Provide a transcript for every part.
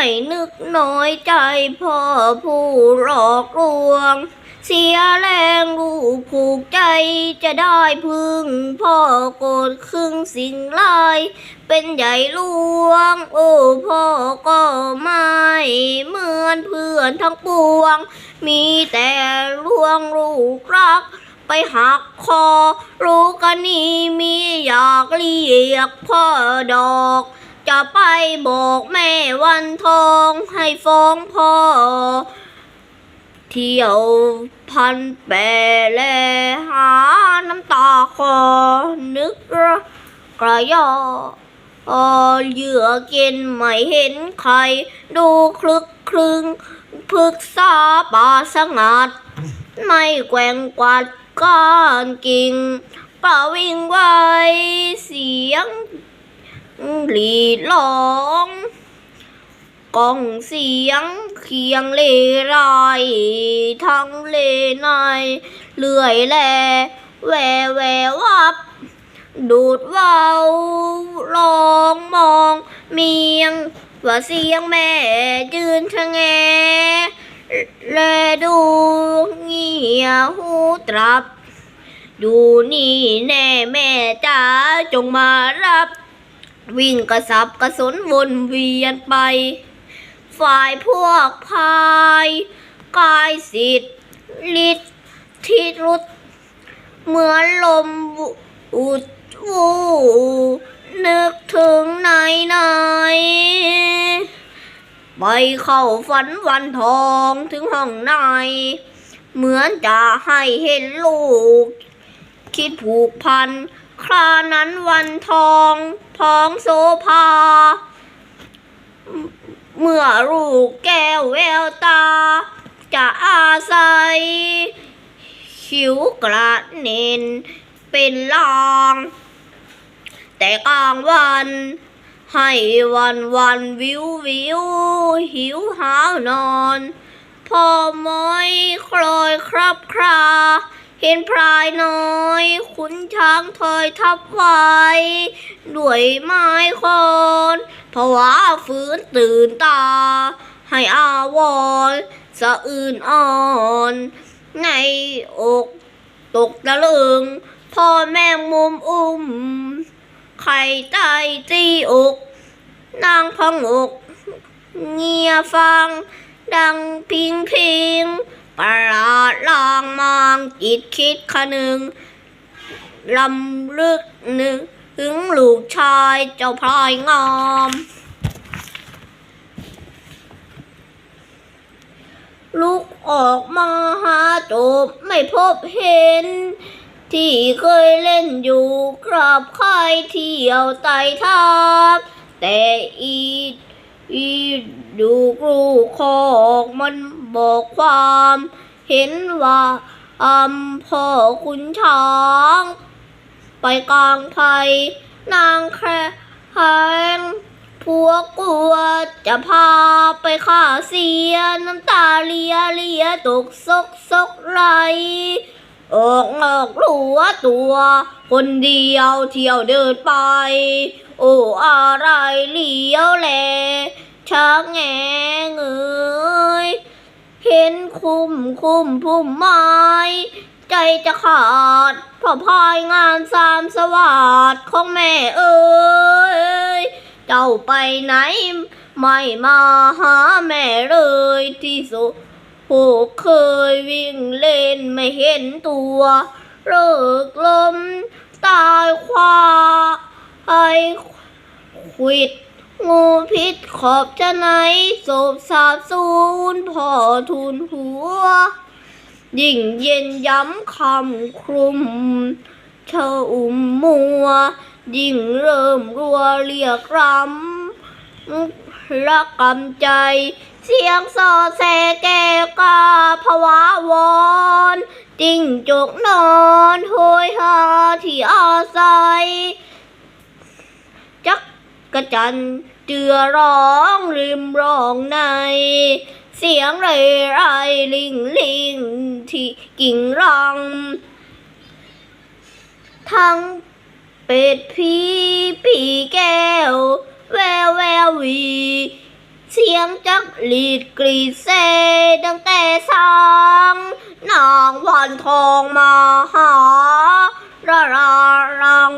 ให้นึกน้อยใจพ่อผู้หลอกลวง เสียแรงลูกผูกใจจะได้พึ่ง พ่อโกรธครึ่งสิ่งไรายเป็นใหญ่ลวง โอ้พ่อก็ไม่เหมือนเพื่อนทั้งปวง มีแต่ลวงลูกรักไปหักคอ รู้กันนี่มีอยากเรียกพ่อดอก จะไปบอกแม่วันทองให้ฟ้องพ่อ เที่ยวพันแปรแลหาน้ำตาคอนึกระกระยออเหยื่อกินไม่เห็นใคร ดูคลึกคลึงพึกษาป่าสงัด ไม่แกว่งกวาดก้านกิ่งป่าวิ่งไวเสียง หลีร้องก้องเสียงเคียงเลไรทั้งเลในเลื่อยแลแวแววับ ดูดเว้าลองมองเมียง ว่าเสียงแม่ยืนชะแงแลดูเงียหูตรับดูนี่แน่แม่จ๋าจงมารับ วิ่งกระสับกระสนวนเวียนไป ฝ่ายพวกพายกายสิทธิ์ฤทธิ์ทิรุดเหมือนลมอุดวูนึกถึงไหนไหนไปเข้าฝันวันทองถึงห้องใน เหมือนจะให้เห็นลูก คิดผูกพัน ครานั้นวันทองพองโซภา เมื่อลูกแก้วแววตา จะอาศัยหิวกระเน็นเป็นลาง แต่กลางวัน ให้วันวันวิววิว หิวหาวนอน พอม้อยคลอยครับครา เห็นพรายน้อย ขุนช้างถอยทับไว้ด้วยไม้คอนภาวะฟื้นตื่นตา ให้อาวรณ์สะอื่นอ่อน ในอกตกตะลึง พ่อแม่มุมอุ้ม ไข่ใต้ตีอก นางพองอก เงียฟัง ดังพิงพิง ประหลาดลางมางจิตคิดคะนึงลำลึกนึกถึงลูกชายเจ้าพลายงามลูกออกมาหาจบไม่พบเห็น ที่เคยเล่นอยู่กราบค่ายเที่ยวไต่ทับแต่อี อีดูกรูคอกมันบอกความเห็นว่าอำพ่อคุณช้าง ไปกลางไทย นางแครแหงผัวกลัวจะพาไปฆ่าเสียน้ำตาเลียเลียตกซกซกไหลออกนอกหลัวตัว คนเดียวเที่ยวเดินไป โอ้อะไรเลี้ยวแลช้างแงเงยเห็นคุ้มคุ้มพุ่มไม้ใจจะขาดเพราะพายงานสามสวัสดของแม่เอ้ย เจ้าไปไหน ไม่มาหาแม่เลยที่สุดผู้เคยวิ่งเล่นไม่เห็นตัว เลิกลมตายควา ไอ้ขวิด งูพิษขอบจะไหนโศบสาบสูญพ่อทุนหัว ยิ่งเย็นย้ำคำครุมเชาอุ่มมัว ยิ่งเริ่มรัวเรียกรำละกำใจ เสียงสอแสแกกาภาวะวอนจิ้งจกนอนโหยหาที่อาศัย จักกระจันเจือร้องริมร้องใน เสียงไรไรลิงลิงที่กิ่งรัง ทั้งเป็ดพีปีแก้ว แววแวววี เสียงจักรีดกรีดเซตั้งแต่สางนางวันทองมาหาระรารัง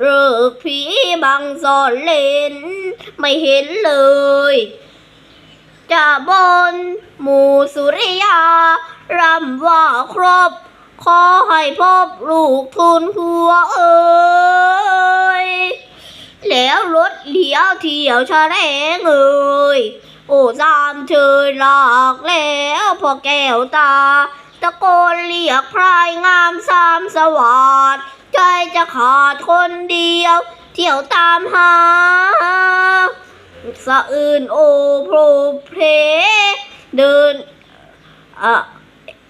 เลิกผีบังสอนเล่น ไม่เห็นเลยจะบนหมู่สุริยารำว่าครบ ขอให้พบลูกทุนหัวเอ้ยแล้วรถเลี้ยวเที่ยวชะแงเอ่ยโอ้สามเชยหลากแล้วพอแก้วตา ตะโกนเรียกพรายงามสามสวัสด ใจจะขาดคนเดียว เที่ยวตามหา สะอื่นโอโพรเพเดินอะ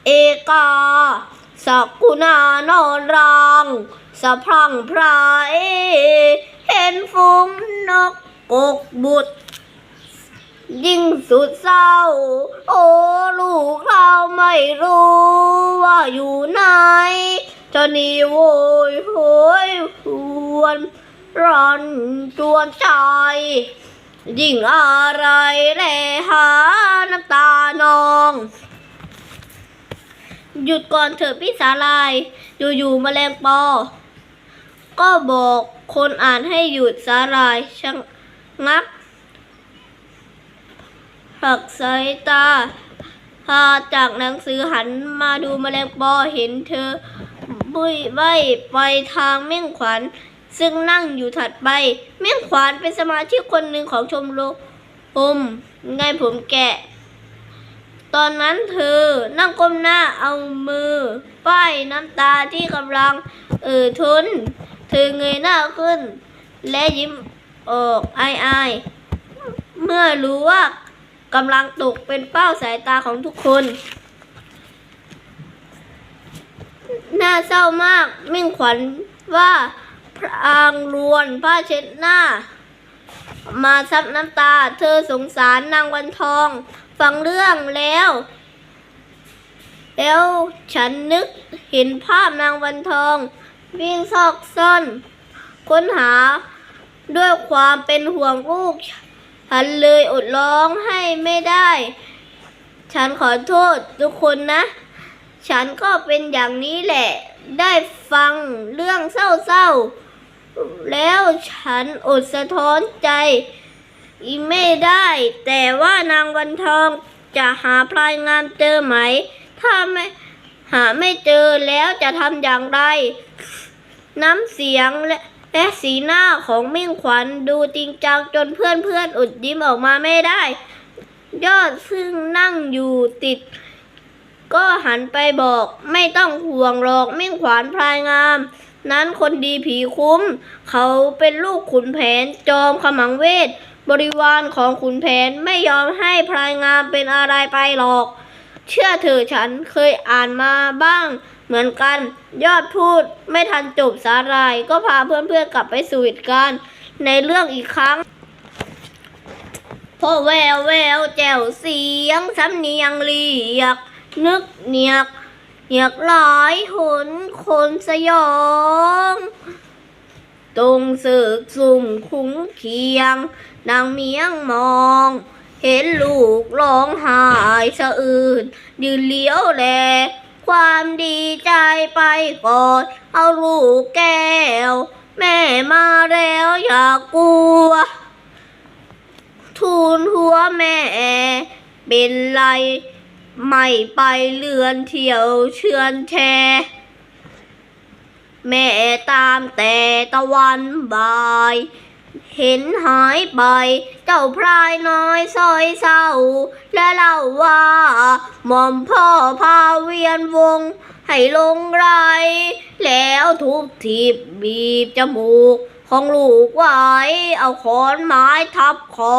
เอกาสักกุณานอนรังสะพรั่งพรายเห็นฝูงนกกกบุตร ยิ่งสุดเศร้า โอ้ลูกเราไม่รู้ว่าอยู่ไหนจะนี่โวยโหยหวนรันจวนใจยิ่งอะไรแลหาน้ำตานอง หยุดก่อนเถอะพี่สาลาย อยู่ๆแมลงปอ ก็บอกคนอ่านให้หยุดสาลายชะงัก หักสายตาพาจากหนังสือหันมาดูแมลงปอเห็นเธอบุยใบไปทางเม่งขวัญ ซึ่งนั่งอยู่ถัดไป เม่งขวัญเป็นสมาชิกคนหนึ่งของชมรมไงผมแกะ ตอนนั้นเธอนั่งก้มหน้าเอามือ ป้ายน้ำตาที่กำลัง เอ่อทุน เธอเงยหน้าขึ้น และยิ้มออกอายๆ เมื่อรู้ว่า กำลังตกเป็นเป้าสายตาของทุกคน น่าเศร้ามากมิ่งขวัญว่าพรางรวนผ้าเช็ดหน้า มาซับน้ำตา เธอสงสารนางวันทอง ฟังเรื่องแล้ว แล้วฉันนึกเห็นภาพนางวันทอง วิ่งซอกซ่อน ค้นหาด้วยความเป็นห่วงลูก ฉันเลยอดร้องให้ไม่ได้ ฉันขอโทษทุกคนนะ ฉันก็เป็นอย่างนี้แหละ ได้ฟังเรื่องเศร้าๆ แล้วฉันอดสะท้อนใจอีไม่ได้ แต่ว่านางวันทองจะหาพลายงามเจอไหม ถ้าไม่หาไม่เจอแล้วจะทำอย่างไร น้ำเสียงและ และสีหน้าของมิ่งขวัญดูจริงจังจนเพื่อนเพื่อนๆอดยิ้มออกมาไม่ได้ ยอดซึ่งนั่งอยู่ติด ก็หันไปบอกไม่ต้องห่วงหรอกมิ่งขวานพลายงาม นั้นคนดีผีคุ้ม เขาเป็นลูกขุนแผนจอมขมังเวท บริวารของขุนแผนไม่ยอมให้พลายงามเป็นอะไรไปหรอก เชื่อเถอะฉันเคยอ่านมาบ้าง เหมือนกัน ยอดพูดไม่ทันจบสาลาย ก็พาเพื่อนๆกลับไปสู่หตุการในเรื่องอีกครั้งพอแววแววแจวเสียงสำเนียงเรียก นึกเนียกเนียกหลายหนคนสยอง ตรงสึกสุ่มคุ้งเคียง นางเมียงมอง เห็นลูกร้องไห้สะอื่นยืนเลี้ยวแล ความดีใจไปก่อนเอาลูกแก้ว แม่มาแล้วอย่ากลัว ทูลหัวแม่ เป็นไร ไม่ไปเลือนเที่ยวเชือนแชแม่ตามแต่ตะวันบ่าย เห็นหายไปเจ้าพรายน้อยซอยเศร้า และเล่าว่าหม่อมพ่อพาเวียนวง ให้ลงไร แล้วทุบทีบบีบจมูก ของลูกไว้เอาขอนไม้ทับคอ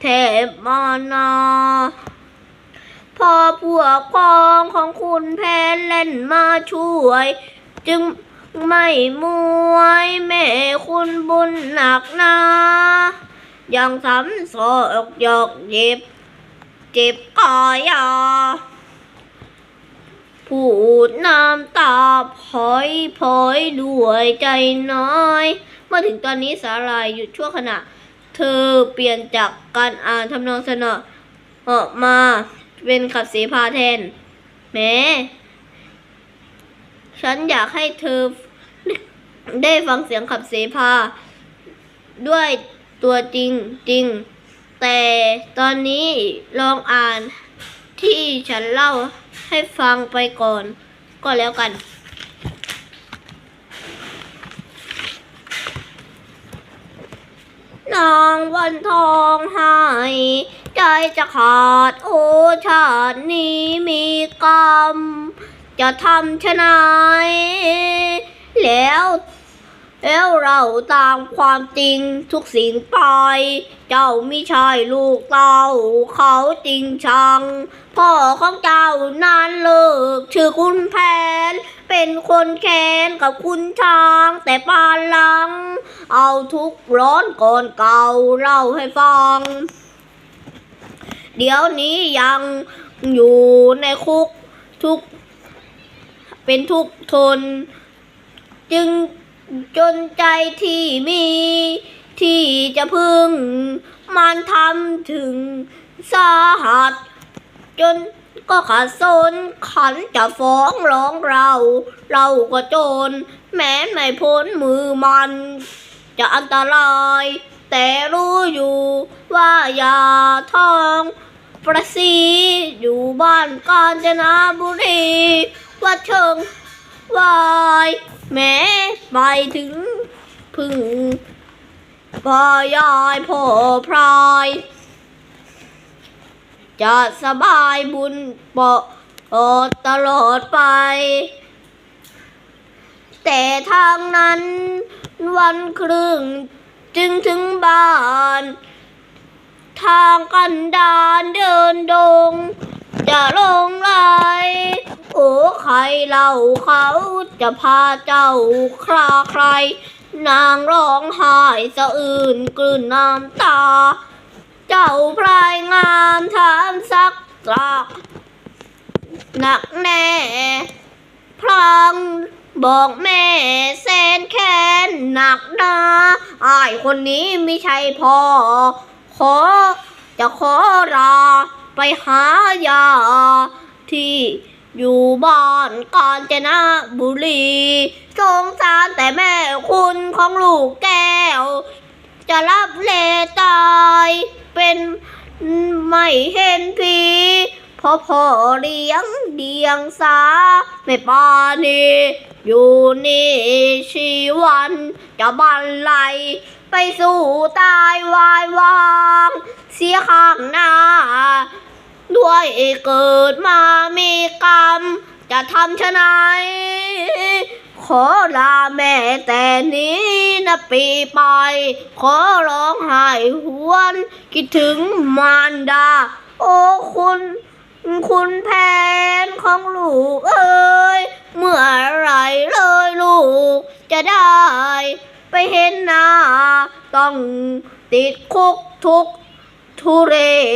แทบมานาพอพวกพ้องของคุณแพนเล่นมาช่วย จึง ไม่มวยแม่คุณบุญหนักนายังสำสอกหยอกเจ็บ เจ็บกายาพูดน้ำตาพอยพอยด้วยใจน้อย เมื่อถึงตอนนี้สาลายหยุดชั่วขณะ เธอเปลี่ยนจากการอ่านทำนองสนอออกมาเป็นขับเสพาแทนแม้ฉันอยากให้เธอ ได้ฟังเสียงขับเสพาด้วยตัวจริงจริง แต่ตอนนี้ลองอ่านที่ฉันเล่าให้ฟังไปก่อน ก็แล้วกัน นางวันทองหายใจจะขาดโอชาตินี้มีกรรม จะทำชะไหนแล้ว แล้วเราตามความจริงทุกสิ่งไป เจ้าไม่ใช่ลูกเต้าเขาจริงชัง พ่อของเจ้านั้นเลิก ชื่อคุณแผน เป็นคนแค้นกับคุณช้างแต่ปานหลัง เอาทุกข์ร้อนก่อนเก่าเล่าให้ฟัง เดี๋ยวนี้ยังอยู่ในคุกทุก เป็นทุกทน จึง จนใจที่มี ที่จะพึ่งมันทำถึงสาหัส จนก็ขาดสนขันจะฟ้องร้องเรา เราก็โจร แม้ไม่พ้นมือมัน จะอันตราย แต่รู้อยู่ว่าอย่าทองประสีอยู่บ้านกาญจนบุรีว่าเชิง วายแม้ไปถึงพึ่งพ่อยายพ่อพรายจะสบายบุญปออตลอดไป แต่ทางนั้นวันครึ่งจึงถึงบ้าน ทางกันดานเดินดง จะลงไหล โอ้ใครเล่าเขาจะพาเจ้าคราใคร นางร้องไห้สะอื่นกลืนน้ำตา เจ้าพลายงามถามสักกลักหนักแน่ พลางบอกแม่แสนแค้นหนักนาอายคนนี้ไม่ใช่พ่อ ขอจะขอลาไปหายาที่ อยู่บ้านกาญจนบุรีสงสารแต่แม่คุณของลูกแก้ว จะรับเลตายเป็นไม่เห็นผีพราะพ่อเลี้ยงเดียงสาไม่ปานีอยู่นี่ชีวัน จะบันไลไปสู่ตายวายวาง เสียข้างหน้า ด้วยเกิดมามีกรรม จะทำชะไหน ขอลาแม่แต่นี้นะปีไป ขอร้องไห้หวน คิดถึงมารดา โอ้คุณ คุณแผนของลูกเอ้ย เมื่อไรเลยลูก จะได้ไปเห็นหน้า ต้องติดคุกทุกทุเร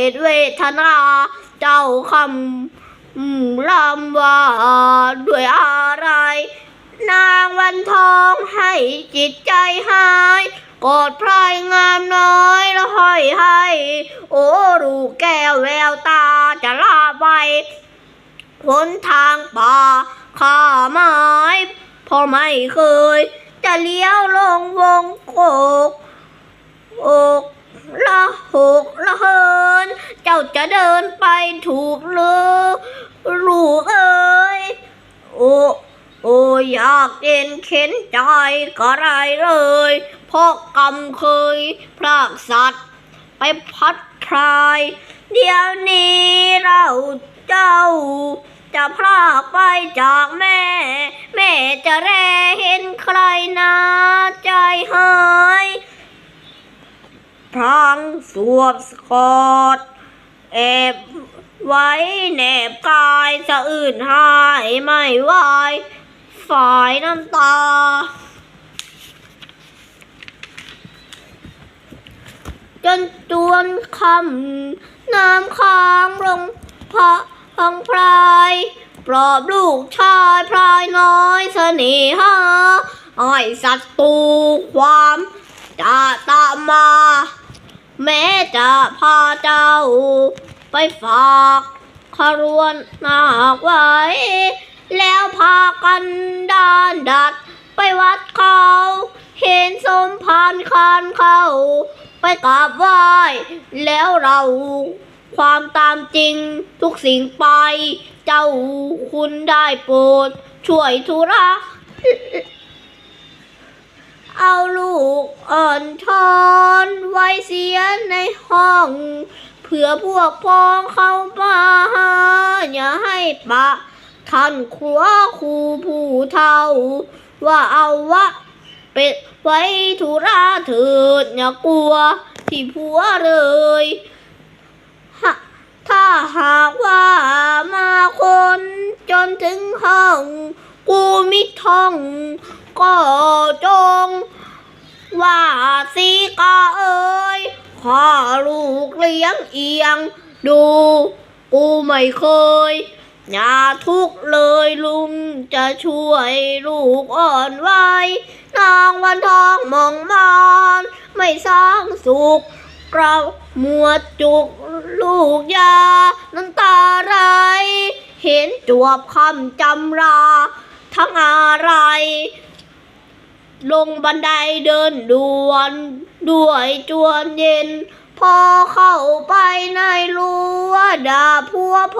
ศเวทนา เจ้าคำอืมลำว่าด้วยอะไร นางวันทองให้จิตใจหายกอดพลายงามน้อยแล้วห้อยให้ โอ้ลูแก้วแววตาจะลาไปหนทางป่าข้าไม้พอไม่เคย จะเลี้ยวลงวงโกกอกละหกละเฮิน เจะเดินไปถูกหรือลูกเอ้ยโอ้โอ้อยากเด่นเข็นใจก็ไรเลยเพราะกรรมเคยพรากสัตว์ ไปพัดพราย เดี๋ยวนี้เราเจ้า จะพรากไปจากแม่ แม่จะแรเห็นใครนาใจหายพรางสวบสกอด แอบไว้แนบกายสะอื่นหายไม่ไหวฝ่ายน้ำตา จนจวนคำน้ำค้างลงพระพังพรายปลอบลูกชายพรายน้อยเสน่หาอ้อยศัตรูความจะตามมา แม้จะพาเจ้าไปฝากคารวนนาคไว้ แล้วพากันดานดัดไปวัดเขา เห็นสมพานคานเขาไปกราบไหว้ แล้วเราความตามจริงทุกสิ่งไป เจ้าคุณได้โปรดช่วยธุระ เอาลูกอ่อนทอนไว้เสียในห้องเพื่อพวกพ้องเข้ามาหาอย่าให้ปะ ท่านขัวครูผู้เท่า ว่าเอาวะ เป็ดไว้ธุระเถิดอย่ากลัวที่ผัวเลยถ้าหากว่ามาคนจนถึงห้อง กูมิท่อง ก็จง ว่าสีกาเอ้ยข้าลูกเลี้ยงเอียง ดู กูไม่เคยอย่าทุกเลยลุงจะช่วยลูกอ่อนไว้นางวันทองมองมานไม่สร้างสุขกระมัวจุกลูกยาน้ำตาไหลเห็นจวบคำจำรา ทั้งอะไร ลงบันไดเดินด่วนด้วยจวนเย็น พอเข้าไปในรั้วด่าพัวพ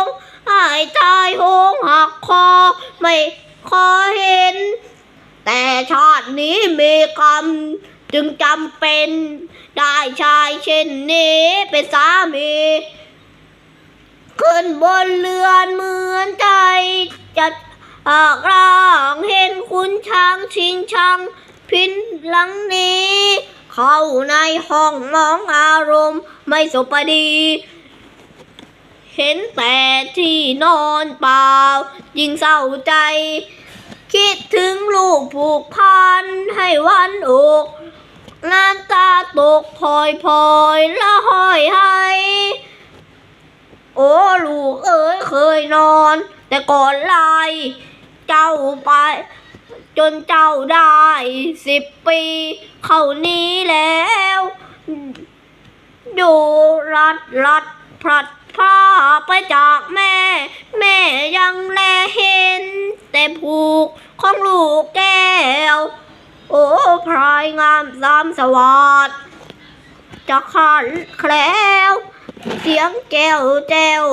งหายตายโหงหักคอ ไม่ขอเห็น แต่ชาตินี้มีกรรมจึงจำเป็นได้ชายเช่นนี้เป็นสามี ขึ้นบนเรือนเหมือนใจจะ อากร่างเห็นคุณช้างชิงช่างพินหลังนี้ เข้าในห้องมองอารมณ์ไม่สบดี เห็นแต่ที่นอนเปล่า ยิ่งเศร้าใจ คิดถึงลูกผูกพันให้วันอกน้ำตาตกพลอยพลอยละห้อยให้โอ้ลูกเอ๋ยเคยนอน แต่ก่อนลาย เจ้าไป จนเจ้าได้สิบปี เขานี้แล้ว อยู่รัดรัดพลัดพาไปจากแม่ แม่ยังแลเห็น แต่ผูกของลูกแก้ว โอ้พรายงามสามสวัสดจะขันแคล้ว เสียงแก้วแจ้ว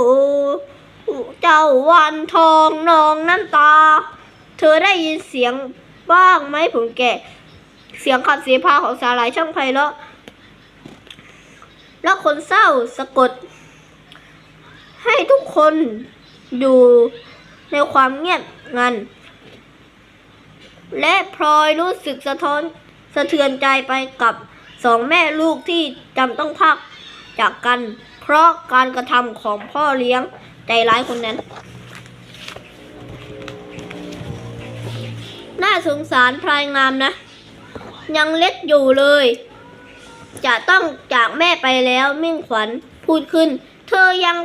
เจ้าวันทองนองน้ำตา เธอได้ยินเสียงบ้างไหมผมแก่ เสียงขับเสียพาของสาหร่ายช่างไพเราะแล้วคนเศร้าสะกด ให้ทุกคนอยู่ในความเงียบงัน และพลอยรู้สึกสะท้อนสะเทือนใจไปกับสองแม่ลูกที่จำต้องพักจากกัน เพราะการกระทำของพ่อเลี้ยง ใจร้ายคนนั้น น่าสงสารพลายงามนะ ยังเล็กอยู่เลย จะต้องจากแม่ไปแล้วมิ่งขวัญพูดขึ้น เธอยัง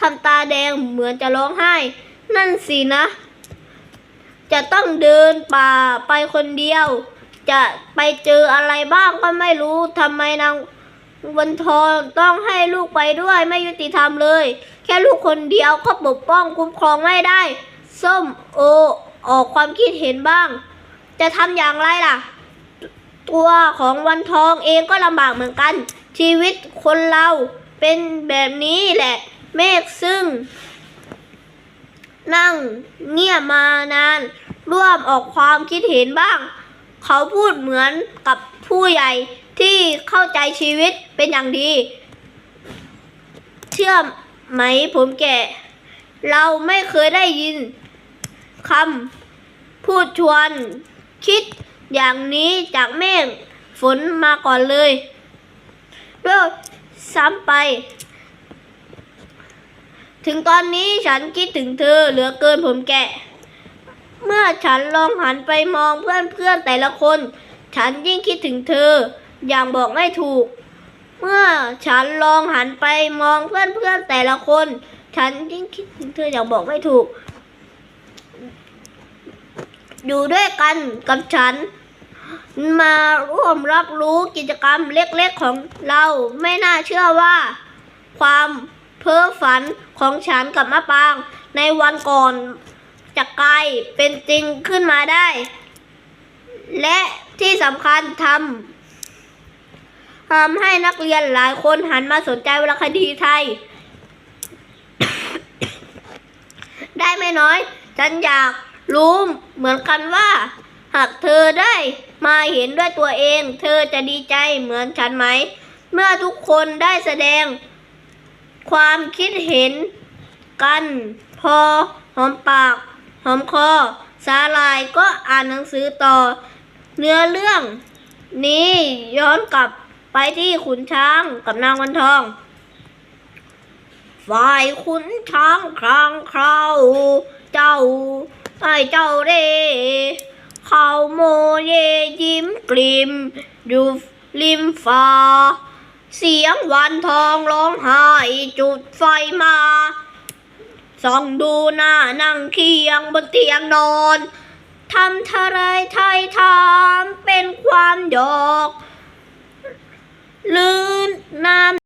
ทำตาแดงเหมือนจะร้องไห้ นั่นสินะ จะต้องเดินป่าไปคนเดียว จะไปเจออะไรบ้างก็ไม่รู้ทำไมนาง วันทองต้องให้ลูกไปด้วยไม่ยุติธรรมเลย แค่ลูกคนเดียวก็ปกป้องคุ้มครองไม่ได้ ส้มโอ ออกความคิดเห็นบ้าง จะทำอย่างไรล่ะ ตัวของวันทองเองก็ลำบากเหมือนกัน ชีวิตคนเราเป็นแบบนี้แหละ เมฆซึ่ง นั่งเงียบมานาน ร่วมออกความคิดเห็นบ้าง เขาพูดเหมือนกับผู้ใหญ่ ที่เข้าใจชีวิตเป็นอย่างดี เชื่อไหมผมแก่ เราไม่เคยได้ยินคำพูดชวนคิดอย่างนี้จากเมฆฝนมาก่อนเลยด้วยซ้ำไป ถึงตอนนี้ฉันคิดถึงเธอเหลือเกินผมแกะ เมื่อฉันลองหันไปมองเพื่อนๆแต่ละคน ฉันยิ่งคิดถึงเธอ อย่างบอกไม่ถูก เมื่อฉันลองหันไปมองเพื่อนๆแต่ละคน ฉันยิ่งคิดถึงเธออย่างบอกไม่ถูก อยู่ด้วยกันกับฉัน มาร่วมรับรู้กิจกรรมเล็กๆของเราไม่น่าเชื่อว่า ความเพ้อฝันของฉันกับมะปาง ในวันก่อนจะกลายเป็นจริงขึ้นมาได้ และที่สำคัญทำ ทำให้นักเรียนหลายคนหันมาสนใจวรรณคดีไทย ได้ไม่น้อย ฉันอยากรู้เหมือนกันว่า หากเธอได้มาเห็นด้วยตัวเอง เธอจะดีใจเหมือนฉันไหม เมื่อทุกคนได้แสดง ความคิดเห็นกัน พอหอมปาก หอมคอ สาลายก็อ่านหนังสือต่อ เนื้อเรื่องนี้ย้อนกลับ ไปที่ขุนช้างกับนางวันทอง ฝ่ายขุนช้างครางคราวเจ้าไอ้เจ้าเร่เขาโมเยยิ้มกลิมอยู่ริมฟ้า เสียงวันทองร้องไห้จุดไฟมาส่องดูหน้านั่งเคียงบนเตียงนอนทำทะไรไทยทามเป็นความหยอก ลื่นน้ำ